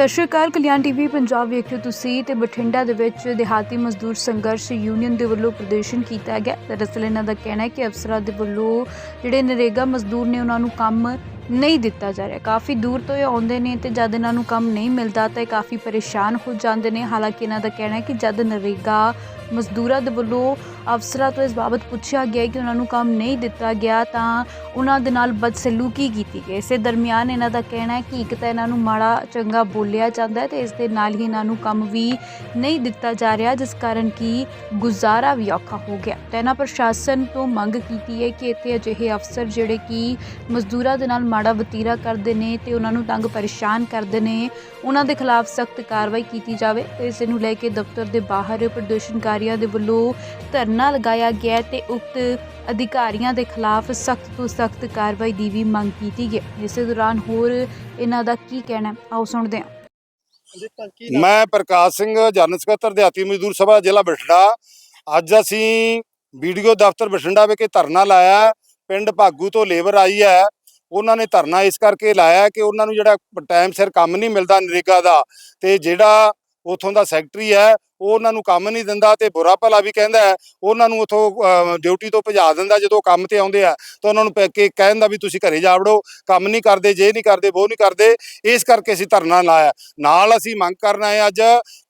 ਸਤਿ ਸ਼੍ਰੀ ਅਕਾਲ, ਕਲਿਆਣ ਟੀਵੀ ਪੰਜਾਬ ਵੇਖਿਓ ਤੁਸੀਂ ਤੇ ਬਠਿੰਡਾ ਦੇ ਵਿੱਚ ਦਿਹਾਤੀ ਮਜ਼ਦੂਰ ਸੰਘਰਸ਼ ਯੂਨੀਅਨ ਦੇ ਵੱਲੋਂ ਪ੍ਰਦਰਸ਼ਨ ਕੀਤਾ ਗਿਆ। ਦਰਅਸਲ ਇਹਨਾਂ ਦਾ ਕਹਿਣਾ ਹੈ ਕਿ ਅਫਸਰਾਂ ਦੇ ਵੱਲੋਂ ਜਿਹੜੇ ਨਰੇਗਾ ਮਜ਼ਦੂਰ ਨੇ ਉਹਨਾਂ ਨੂੰ ਕੰਮ ਨਹੀਂ ਦਿੱਤਾ ਜਾ ਰਿਹਾ। ਕਾਫੀ ਦੂਰ ਤੋਂ ਇਹ ਆਉਂਦੇ ਨੇ ਤੇ ਜਦ ਇਹਨਾਂ ਨੂੰ ਕੰਮ ਨਹੀਂ ਮਿਲਦਾ ਤਾਂ ਇਹ ਕਾਫੀ ਪਰੇਸ਼ਾਨ ਹੋ ਜਾਂਦੇ ਨੇ। ਹਾਲਾਂਕਿ ਇਹਨਾਂ ਦਾ ਕਹਿਣਾ ਹੈ ਕਿ ਜਦ ਨਰੇਗਾ ਮਜ਼ਦੂਰਾਂ ਦੇ ਵੱਲੋਂ ਅਫਸਰਾਂ ਤੋਂ ਇਸ ਬਾਬਤ ਪੁੱਛਿਆ ਗਿਆ ਕਿ ਉਹਨਾਂ ਨੂੰ ਕੰਮ ਨਹੀਂ ਦਿੱਤਾ ਗਿਆ ਤਾਂ ਉਹਨਾਂ ਦੇ ਨਾਲ ਬਦਸਲੂਕੀ ਕੀਤੀ ਗਈ। ਇਸੇ ਦਰਮਿਆਨ ਇਹਨਾਂ ਦਾ ਕਹਿਣਾ ਹੈ ਕਿ ਇੱਕ ਤਾਂ ਇਹਨਾਂ ਨੂੰ ਮਾੜਾ ਚੰਗਾ ਬੋਲਿਆ ਜਾਂਦਾ ਹੈ ਤੇ ਇਸ ਦੇ ਨਾਲ ਹੀ ਇਹਨਾਂ ਨੂੰ ਕੰਮ ਵੀ ਨਹੀਂ ਦਿੱਤਾ ਜਾ ਰਿਹਾ, ਜਿਸ ਕਾਰਨ ਕਿ ਗੁਜ਼ਾਰਾ ਵੀ ਔਖਾ ਹੋ ਗਿਆ। ਤਾਂ ਇਹਨਾਂ ਪ੍ਰਸ਼ਾਸਨ ਤੋਂ ਮੰਗ ਕੀਤੀ ਹੈ ਕਿ ਇੱਥੇ ਅਜਿਹੇ ਅਫਸਰ ਜਿਹੜੇ ਕਿ ਮਜ਼ਦੂਰਾਂ ਦੇ ਨਾਲ ਮਾੜਾ ਵਤੀਰਾ ਕਰਦੇ ਨੇ ਤੇ ਉਹਨਾਂ ਨੂੰ ਤੰਗ ਪਰੇਸ਼ਾਨ ਕਰਦੇ ਨੇ, ਉਹਨਾਂ ਦੇ ਖਿਲਾਫ ਸਖਤ ਕਾਰਵਾਈ ਕੀਤੀ ਜਾਵੇ ਤੇ ਇਸ ਨੂੰ ਲੈ ਕੇ ਦਫ਼ਤਰ ਦੇ ਬਾਹਰ ਪ੍ਰਦਰਸ਼ਨਕਾਰੀਆਂ ਦੇ ਵੱਲੋਂ ਧਰਨਾ ਲਗਾਇਆ ਗਿਆ ਹੈ ਤੇ ਉਕਤ ਅਧਿਕਾਰੀਆਂ ਦੇ ਖਿਲਾਫ ਸਖਤ ਤੋਂ ਸਖਤ ਕਾਰਵਾਈ ਦੀ ਵੀ ਮੰਗ ਕੀਤੀ ਗਈ ਇਸੇ ਦੌਰਾਨ ਹੋਰ ਇਹਨਾਂ ਦਾ ਕੀ ਕਹਿਣਾ ਹੈ? ਆਓ ਸੁਣਦੇ ਹਾਂ ਮੈਂ ਪ੍ਰਕਾਸ਼ ਸਿੰਘ, ਜਨਰਲ ਸਕੱਤਰ, ਦਿਹਾਤੀ ਮਜ਼ਦੂਰ ਸਭਾ, ਜ਼ਿਲ੍ਹਾ ਬਠਿੰਡਾ ਅੱਜ ਅਸੀਂ ਵੀਡੀਓ ਦਫ਼ਤਰ ਬਠਿੰਡਾ ਵਿਖੇ ਧਰਨਾ ਲਾਇਆ ਹੈ। ਪਿੰਡ ਭਾਗੂ ਤੋਂ ਲੇਬਰ ਆਈ ਹੈ ਉਹਨਾਂ ਨੇ ਧਰਨਾ ਇਸ ਕਰਕੇ ਲਾਇਆ ਕਿ ਉਹਨਾਂ ਨੂੰ ਜਿਹੜਾ ਟਾਈਮ ਸਿਰ ਕੰਮ ਨਹੀਂ ਮਿਲਦਾ ਨਰੇਗਾ ਦਾ ਤੇ ਜਿਹੜਾ ਉਥੋਂ ਦਾ ਸੈਕਟਰੀ ਹੈ ਉਹ ਉਹਨਾਂ ਨੂੰ ਕੰਮ ਨਹੀਂ ਦਿੰਦਾ ਤੇ ਬੁਰਾ ਭਲਾ ਵੀ ਕਹਿੰਦਾ ਹੈ। ਉਹਨਾਂ ਨੂੰ ਉਥੋਂ ਡਿਊਟੀ ਤੋਂ ਭਜਾ ਦਿੰਦਾ ਜਦੋਂ ਕੰਮ ਤੇ ਆਉਂਦੇ ਆ। ਤਾਂ ਉਹਨਾਂ ਨੂੰ ਪੈ ਕੇ ਕਹਿੰਦਾ ਵੀ ਤੁਸੀਂ ਘਰੇ ਜਾ ਵੜੋ। ਕੰਮ ਨਹੀਂ ਕਰਦੇ, ਜੇ ਨਹੀਂ ਕਰਦੇ ਉਹ ਨਹੀਂ ਕਰਦੇ। ਇਸ ਕਰਕੇ ਅਸੀਂ ਧਰਨਾ ਲਾਇਆ। ਨਾਲ ਅਸੀਂ ਮੰਗ ਕਰਨਾ ਹੈ ਅੱਜ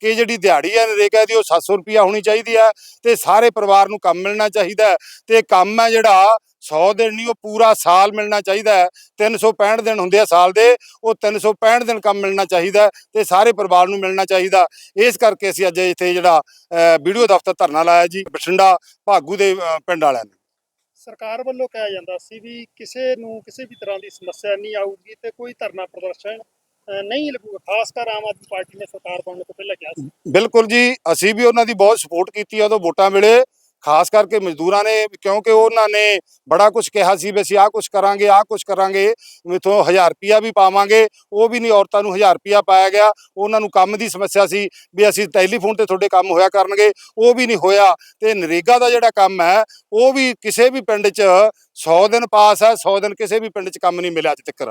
ਕਿ ਜਿਹੜੀ ਦਿਹਾੜੀ ਹੈ ਨਰੇਗਾ ਦੀ, ਉਹ 700 ਰੁਪਿਆ ਹੋਣੀ ਚਾਹੀਦੀ ਹੈ ਤੇ ਸਾਰੇ ਪਰਿਵਾਰ ਨੂੰ ਕੰਮ ਮਿਲਣਾ ਚਾਹੀਦਾ ਹੈ ਤੇ ਕੰਮ ਹੈ ਜਿਹੜਾ 100 ਦਿਨ ਨਹੀਂ, ਉਹ ਪੂਰਾ ਸਾਲ ਮਿਲਣਾ ਚਾਹੀਦਾ ਹੈ। 365 ਦਿਨ ਹੁੰਦੇ ਆ ਸਾਲ ਦੇ, ਉਹ 365 ਦਿਨ ਕੰਮ ਮਿਲਣਾ ਚਾਹੀਦਾ ਹੈ ਤੇ ਸਾਰੇ ਪਰਿਵਾਰ ਨੂੰ ਮਿਲਣਾ ਚਾਹੀਦਾ। ਇਸ ਕਰਕੇ ਅਸੀਂ ਅੱਜ ਇੱਥੇ ਜਿਹੜਾ ਵੀਡੀਓ ਦਫ਼ਤਰ ਧਰਨਾ ਲਾਇਆ ਜੀ ਬਠਿੰਡਾ ਭਾਗੂ ਦੇ ਪਿੰਡ ਵਾਲਿਆਂ ਨੇ। ਸਰਕਾਰ ਵੱਲੋਂ ਕਿਹਾ ਜਾਂਦਾ ਸੀ ਵੀ ਕਿਸੇ ਨੂੰ ਕਿਸੇ ਵੀ ਤਰ੍ਹਾਂ ਦੀ ਸਮੱਸਿਆ ਨਹੀਂ ਆਊਗੀ ਤੇ ਕੋਈ ਧਰਨਾ ਪ੍ਰਦਰਸ਼ਨ ਨਹੀਂ ਲੱਗੂਗਾ ਖਾਸ ਕਰ ਆਮ ਆਦਮੀ ਪਾਰਟੀ ਨੇ ਸਰਕਾਰ ਬਣਨ ਤੋਂ ਪਹਿਲਾਂ ਕਿਹਾ ਸੀ। ਬਿਲਕੁਲ ਜੀ ਅਸੀਂ ਵੀ ਉਹਨਾਂ ਦੀ ਬਹੁਤ ਸਪੋਰਟ ਕੀਤੀ ਆ ਉਦੋਂ ਵੋਟਾਂ ਵੇਲੇ ਖਾਸ ਕਰਕੇ ਮਜ਼ਦੂਰਾਂ ਨੇ ਕਿਉਂਕਿ ਉਹਨਾਂ ਨੇ ਬੜਾ ਕੁਝ ਕਿਹਾ ਸੀ ਵੀ ਅਸੀਂ ਆਹ ਕੁਝ ਕਰਾਂਗੇ ਆਹ ਕੁਝ ਕਰਾਂਗੇ ਇਥੋਂ 1000 ਰੁਪਿਆ ਵੀ ਪਾਵਾਂਗੇ ਉਹ ਵੀ ਨਹੀਂ ਔਰਤਾਂ ਨੂੰ 1000 ਰੁਪਿਆ ਪਾਇਆ ਗਿਆ ਉਹਨਾਂ ਨੂੰ ਕੰਮ ਦੀ ਸਮੱਸਿਆ ਸੀ ਵੀ ਅਸੀਂ ਟੈਲੀਫੋਨ ਤੇ ਤੁਹਾਡੇ ਕੰਮ ਹੋਇਆ ਕਰਨਗੇ ਉਹ ਵੀ ਨਹੀਂ ਹੋਇਆ ਤੇ ਨਰੇਗਾ ਦਾ ਜਿਹੜਾ ਕੰਮ ਹੈ ਉਹ ਵੀ ਕਿਸੇ ਵੀ ਪਿੰਡ 'ਚ 100 ਦਿਨ ਪਾਸ ਹੈ 100 ਦਿਨ ਕਿਸੇ ਵੀ ਪਿੰਡ 'ਚ ਕੰਮ ਨਹੀਂ ਮਿਲਿਆ ਅੱਜ ਤੱਕ।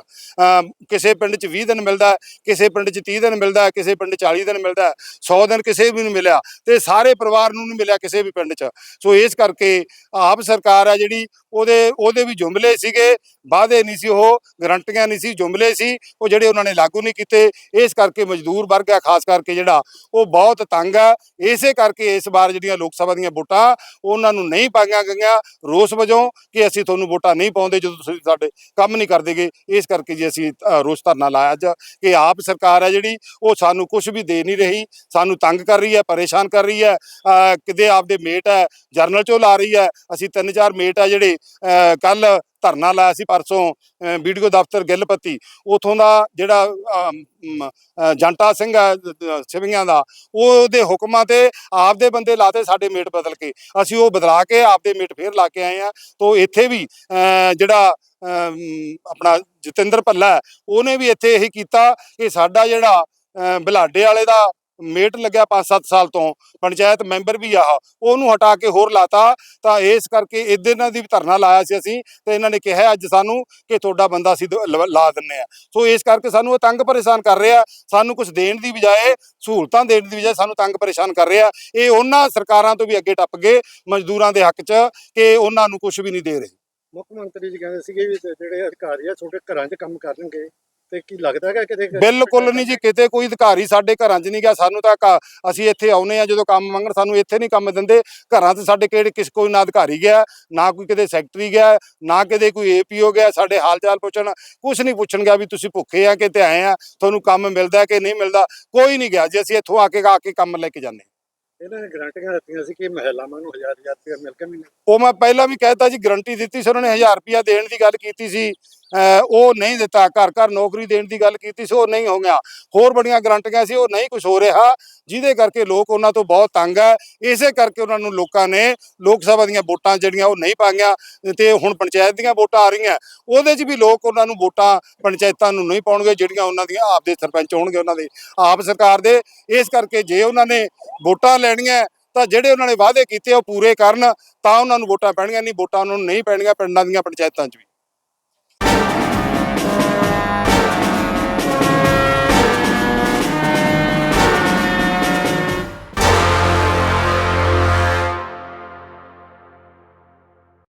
ਕਿਸੇ ਪਿੰਡ 'ਚ 20 ਦਿਨ ਮਿਲਦਾ ਕਿਸੇ ਪਿੰਡ 'ਚ 30 ਦਿਨ ਮਿਲਦਾ ਕਿਸੇ ਪਿੰਡ 'ਚ 40 ਦਿਨ ਮਿਲਦਾ ਹੈ, 100 ਦਿਨ ਕਿਸੇ ਵੀ ਨਹੀਂ ਮਿਲਿਆ ਤੇ ਸਾਰੇ ਪਰਿਵਾਰ ਨੂੰ ਨਹੀਂ ਮਿਲਿਆ ਕਿਸੇ ਵੀ ਪਿੰਡ 'ਚ। ਸੋ ਇਸ ਕਰਕੇ ਆਪ ਸਰਕਾਰ ਆ ਜਿਹੜੀ ਉਹਦੇ ਉਹਦੇ ਵੀ ਜੁਮਲੇ ਸੀਗੇ ਵਾਅਦੇ ਨਹੀਂ ਸੀ ਉਹ ਗਰੰਟੀਆਂ ਨਹੀਂ ਸੀ ਜੁਮਲੇ ਸੀ ਉਹ ਜਿਹੜੇ ਉਹਨਾਂ ਨੇ ਲਾਗੂ ਨਹੀਂ ਕੀਤੇ ਇਸ ਕਰਕੇ ਮਜ਼ਦੂਰ ਵਰਗ ਆ ਖਾਸ ਕਰਕੇ ਜਿਹੜਾ ਉਹ ਬਹੁਤ ਤੰਗ ਆ ਇਸੇ ਕਰਕੇ ਇਸ ਵਾਰ ਜਿਹੜੀਆਂ ਲੋਕ ਸਭਾ ਦੀਆਂ ਵੋਟਾਂ ਉਹਨਾਂ ਨੂੰ ਨਹੀਂ ਪਾਈਆਂ ਗਈਆਂ ਰੋਸ ਵਜੋਂ ਕਿ ਅਸੀਂ ਤੁਹਾਨੂੰ ਵੋਟਾਂ ਨਹੀਂ ਪਾਉਂਦੇ ਜਦੋਂ ਤੁਸੀਂ ਸਾਡੇ ਕੰਮ ਨਹੀਂ ਕਰਦੇਗੇ ਇਸ ਕਰਕੇ ਜੀ ਅਸੀਂ ਰੋਸ ਧਰਨਾ ਲਾਇਆ ਅੱਜ ਕਿ ਆਪ ਸਰਕਾਰ ਹੈ ਜਿਹੜੀ ਉਹ ਸਾਨੂੰ ਕੁਝ ਵੀ ਦੇ ਨਹੀਂ ਰਹੀ ਸਾਨੂੰ ਤੰਗ ਕਰ ਰਹੀ ਹੈ ਪਰੇਸ਼ਾਨ ਕਰ ਰਹੀ ਹੈ ਅ, ਕਿਤੇ ਆਪਦੇ ਮੇਟ ਹੈ ਜਰਨਲ ਚੋਂ ਲਾ ਰਹੀ ਹੈ। ਅਸੀਂ ਤਿੰਨ ਚਾਰ ਮੇਟ ਆ ਜਿਹੜੇ ਕੱਲ ਧਰਨਾ ਲਾਇਆ ਸੀ ਪਰਸੋਂ ਵੀਡੀਓ ਦਫ਼ਤਰ ਗਿੱਲਪੱਤੀ। ਉਥੋਂ ਦਾ ਜਿਹੜਾ ਜੰਟਾ ਸਿੰਘ ਹੈ ਅ, ਦਾ ਉਹਦੇ ਹੁਕਮਾਂ ਤੇ ਆਪਦੇ ਬੰਦੇ ਲਾਤੇ ਸਾਡੇ ਮੇਟ ਬਦਲ ਕੇ। ਅਸੀਂ ਉਹ ਬਦਲਾ ਕੇ ਆਪਦੇ ਮੇਟ ਫੇਰ ਲਾ ਕੇ ਆਏ ਆ ਤੋਂ ਇੱਥੇ ਵੀ ਜਿਹੜਾ ਆਪਣਾ ਜਤਿੰਦਰ ਭੱਲਾ ਹੈ, ਉਹਨੇ ਵੀ ਇੱਥੇ ਇਹੀ ਕੀਤਾ ਕਿ ਸਾਡਾ ਜਿਹੜਾ ਅ, ਬਲਾਡੇ ਵਾਲੇ ਦਾ ਮੇਟ ਲੱਗਿਆ 5-7 ਸਾਲ ਤੋਂ, ਪੰਚਾਇਤ ਮੈਂਬਰ ਵੀ ਆ, ਉਹਨੂੰ ਹਟਾ ਕੇ ਹੋਰ ਲਾਤਾ, ਤਾਂ ਇਸ ਕਰਕੇ ਇਹਦੇ ਨਾਲ ਦੀ ਧਰਨਾ ਲਾਇਆ ਸੀ ਅਸੀਂ, ਤੇ ਇਹਨਾਂ ਨੇ ਕਿਹਾ ਅੱਜ ਸਾਨੂੰ ਕਿ ਤੁਹਾਡਾ ਬੰਦਾ ਅਸੀਂ ਲਾ ਦਿੰਨੇ ਆ। ਸੋ ਇਸ ਕਰਕੇ ਸਾਨੂੰ ਉਹ ਤੰਗ ਪਰੇਸ਼ਾਨ ਕਰ ਰਿਹਾ, ਸਾਨੂੰ ਕੁਝ ਦੇਣ ਦੀ ਬਜਾਏ, ਸਹੂਲਤਾਂ ਦੇਣ ਦੀ ਬਜਾਏ ਸਾਨੂੰ ਤੰਗ ਪਰੇਸ਼ਾਨ ਕਰ ਰਿਹਾ। ਇਹ ਉਹਨਾਂ ਸਰਕਾਰਾਂ ਤੋਂ ਵੀ ਅੱਗੇ ਟੱਪ ਗਏ, ਮਜ਼ਦੂਰਾਂ ਦੇ ਹੱਕ 'ਚ, ਕਿ ਉਹਨਾਂ ਨੂੰ ਕੁਝ ਵੀ ਨਹੀਂ ਦੇ ਰਹੇ। ਮੁੱਖ ਮੰਤਰੀ ਜੀ ਕਹਿੰਦੇ ਸੀਗੇ ਵੀ ਜਿਹੜੇ ਅਧਿਕਾਰੀ ਆ ਛੋਟੇ ਘਰਾਂ 'ਚ ਕੰਮ ਕਰਨਗੇ। ਤੇ ਕੀ ਲੱਗਦਾ ਹੈਗਾ ਕਿਤੇ ਬਿਲਕੁਲ ਨਹੀਂ ਜੀ ਕਿਤੇ ਕੋਈ ਅਧਿਕਾਰੀ ਸਾਡੇ ਘਰਾਂ 'ਚ ਨਹੀਂ ਗਿਆ ਸਾਨੂੰ ਤਾਂ ਘ- ਅਸੀਂ ਇੱਥੇ ਆਉਨੇ ਆ ਜਦੋਂ ਕੰਮ ਮੰਗਣ ਸਾਨੂੰ ਇੱਥੇ ਨਹੀਂ ਕੰਮ ਦਿੰਦੇ। ਘਰਾਂ 'ਚ ਸਾਡੇ ਕਿਹੜੇ ਕਿਸ ਕੋਈ ਨਾ ਅਧਿਕਾਰੀ ਗਿਆ ਨਾ ਕੋਈ ਕਿਤੇ ਸੈਕਟਰੀ ਗਿਆ ਨਾ ਕਿਤੇ ਕੋਈ ਏਪੀਓ ਗਿਆ ਸਾਡੇ ਹਾਲ ਚਾਲ ਪੁੱਛਣ। ਕੁਝ ਨਹੀਂ ਪੁੱਛਣ ਗਿਆ ਵੀ ਤੁਸੀਂ ਭੁੱਖੇ ਆ ਕਿਤੇ ਆਏ ਆ ਤੁਹਾਨੂੰ ਕੰਮ ਮਿਲਦਾ ਕਿ ਨਹੀਂ ਮਿਲਦਾ ਕੋਈ ਨਹੀਂ ਗਿਆ। ਜੀ ਅਸੀਂ ਇੱਥੋਂ ਆ ਕੇ ਆ ਕੇ ਕੰਮ ਲੈ ਕੇ ਜਾਂਦੇ। ਇਹਨਾਂ ਨੇ ਗਰੰਟੀਆਂ ਦਿੱਤੀਆਂ ਸੀ ਕਿ ਮਹਿਲਾਵਾਂ ਨੂੰ 1000 1000 ਰੁਪਏ ਮਿਲ ਕੇ ਮਹੀਨੇ ਉਹ ਮੈਂ ਪਹਿਲਾਂ ਵੀ ਕਹਿਤਾ ਜੀ ਗਰੰਟੀ ਦਿੱਤੀ ਸੀ ਉਹਨਾਂ ਨੇ 1000 ਰੁਪਿਆ ਦੇਣ ਦੀ ਗੱਲ ਕੀਤੀ ਸੀ। ਉਹ ਨਹੀਂ ਦਿੱਤਾ, ਘਰ ਘਰ ਨੌਕਰੀ ਦੇਣ ਦੀ ਗੱਲ ਕੀਤੀ ਸੀ, ਉਹ ਨਹੀਂ ਹੋ ਗਿਆ। ਹੋਰ ਬੜੀਆਂ ਗਰੰਟੀਆਂ ਸੀ, ਉਹ ਨਹੀਂ ਕੁਝ ਹੋ ਰਿਹਾ। ਜਿਹਦੇ ਕਰਕੇ ਲੋਕ ਉਹਨਾਂ ਤੋਂ ਬਹੁਤ ਤੰਗ ਹੈ। ਇਸੇ ਕਰਕੇ ਉਹਨਾਂ ਨੂੰ ਲੋਕਾਂ ਨੇ ਲੋਕ ਸਭਾ ਦੀਆਂ ਵੋਟਾਂ ਜਿਹੜੀਆਂ ਉਹ ਨਹੀਂ ਪਾਈਆਂ, ਤੇ ਹੁਣ ਪੰਚਾਇਤ ਦੀਆਂ ਵੋਟਾਂ ਆ ਰਹੀਆਂ। ਉਹਦੇ 'ਚ ਵੀ ਲੋਕ ਉਹਨਾਂ ਨੂੰ ਵੋਟਾਂ ਪੰਚਾਇਤਾਂ ਨੂੰ ਨਹੀਂ ਪਾਉਣਗੇ, ਜਿਹੜੀਆਂ ਉਹਨਾਂ ਦੀਆਂ ਆਪਦੇ ਸਰਪੰਚ ਹੋਣਗੇ ਉਹਨਾਂ ਦੇ, ਆਪ ਸਰਕਾਰ ਦੇ। ਇਸ ਕਰਕੇ ਜੇ ਉਹਨਾਂ ਨੇ ਵੋਟਾਂ ਲੈਣੀਆਂ, ਤਾਂ ਜਿਹੜੇ ਉਹਨਾਂ ਨੇ ਵਾਅਦੇ ਕੀਤੇ ਉਹ ਪੂਰੇ ਕਰਨ, ਤਾਂ ਉਹਨਾਂ ਨੂੰ ਵੋਟਾਂ ਪੈਣਗੀਆਂ ਨਹੀਂ ਵੋਟਾਂ ਉਹਨਾਂ ਨੂੰ ਨਹੀਂ ਪੈਣਗੀਆਂ ਪਿੰਡਾਂ ਦੀਆਂ ਪੰਚਾਇਤਾਂ 'ਚ ਵੀ।